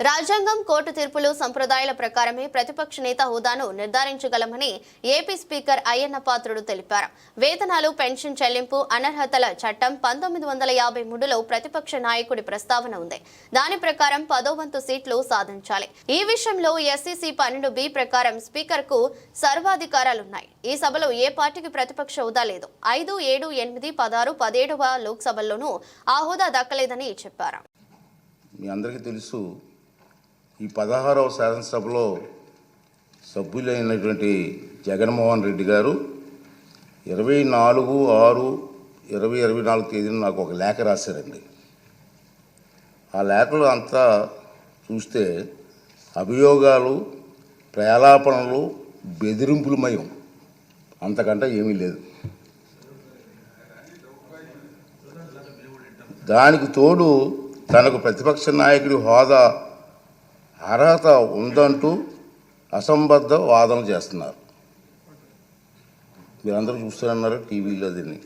రాజ్యాంగం కోర్టు తీర్పులు సంప్రదాయాల ప్రకారమే ప్రతిపక్ష నేత హోదాను నిర్ధారించగలమని ఏపీ స్పీకర్ అయ్యన్న పాత్రుడు తెలిపారు. వేతనాలు పెన్షన్ చెల్లింపు అనర్హతల చట్టం పంతొమ్మిది వందల యాభై మూడులో ప్రతిపక్ష నాయకుడి ప్రస్తావన ఉంది. దాని ప్రకారం పదో వంతు సీట్లు సాధించాలి. ఈ విషయంలో ఎస్సీసీ పన్నెండు బి ప్రకారం స్పీకర్కు సర్వాధికారాలున్నాయి. ఈ సభలో ఏ పార్టీకి ప్రతిపక్ష హోదా లేదు. ఐదు ఏడు ఎనిమిది పదహారు పదిహేడవ లోక్సభల్లోనూ ఆ హోదా దక్కలేదని చెప్పారు. మీ అందరికీ తెలుసు ఈ పదహారవ శాసనసభలో సభ్యులైనటువంటి జగన్మోహన్ రెడ్డి గారు ఇరవై నాలుగు ఆరు ఇరవై ఇరవై నాలుగు తేదీన నాకు ఒక లేఖ రాశారండి. ఆ లేఖలు అంతా చూస్తే అభియోగాలు ప్రేలాపనలు బెదిరింపులమయం. అంతకంటే ఏమీ లేదు. దానికి తోడు తనకు ప్రతిపక్ష నాయకుడి హోదా అర్హత ఉందంటూ అసంబద్ధ వాదన చేస్తున్నారు. మీరందరూ చూస్తున్నారు టీవీలో దీన్ని?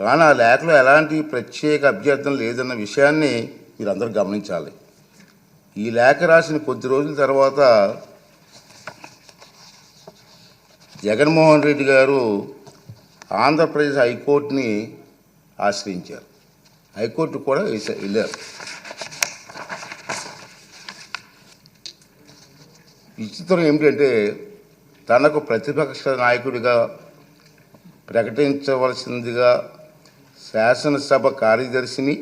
కానీ ఆ లేఖలో ఎలాంటి ప్రత్యేక అభ్యర్థన లేదన్న విషయాన్ని మీరందరూ గమనించాలి. ఈ లేఖ రాసిన కొద్ది రోజుల తర్వాత జగన్మోహన్ రెడ్డి గారు ఆంధ్రప్రదేశ్ హైకోర్టుని ఆశ్రయించారు. హైకోర్టు కూడా వెళ్ళారు. విచిత్రం ఏమిటంటే తనకు ప్రతిపక్ష నాయకుడిగా ప్రకటించవలసిందిగా శాసనసభ కార్యదర్శిని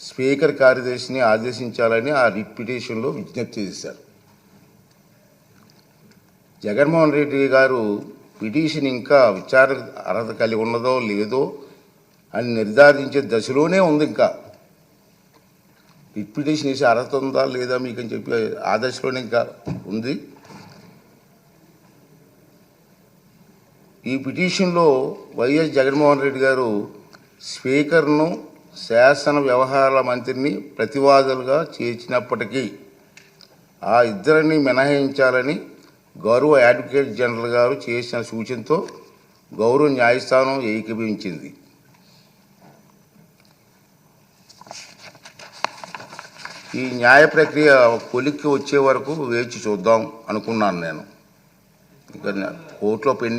స్పీకర్ కార్యదర్శిని ఆదేశించాలని ఆ రిప్యుటేషన్లో పిటిషన్లో విజ్ఞప్తి చేశారు. జగన్మోహన్ రెడ్డి గారు పిటిషన్ ఇంకా విచారణ అర్హత కలిగి ఉన్నదో లేదో అని నిర్ధారించే దశలోనే ఉంది ఇంకా. రిట్ పిటిషన్ వేసే అర్హత ఉందా లేదా మీకు అని చెప్పి ఆ ఇంకా ఉంది. ఈ పిటిషన్లో వైఎస్ జగన్మోహన్ రెడ్డి గారు స్పీకర్ను శాసన వ్యవహారాల మంత్రిని ప్రతివాదులుగా చేర్చినప్పటికీ ఆ ఇద్దరిని మినహాయించాలని గౌరవ అడ్వకేట్ జనరల్ గారు చేసిన సూచనతో గౌరవ న్యాయస్థానం ఏకీభవించింది. ఈ న్యాయ ప్రక్రియ కొలిక్కి వచ్చే వరకు వేచి చూద్దాం అనుకున్నాను నేను. ఇక కోర్టులో పెండింగ్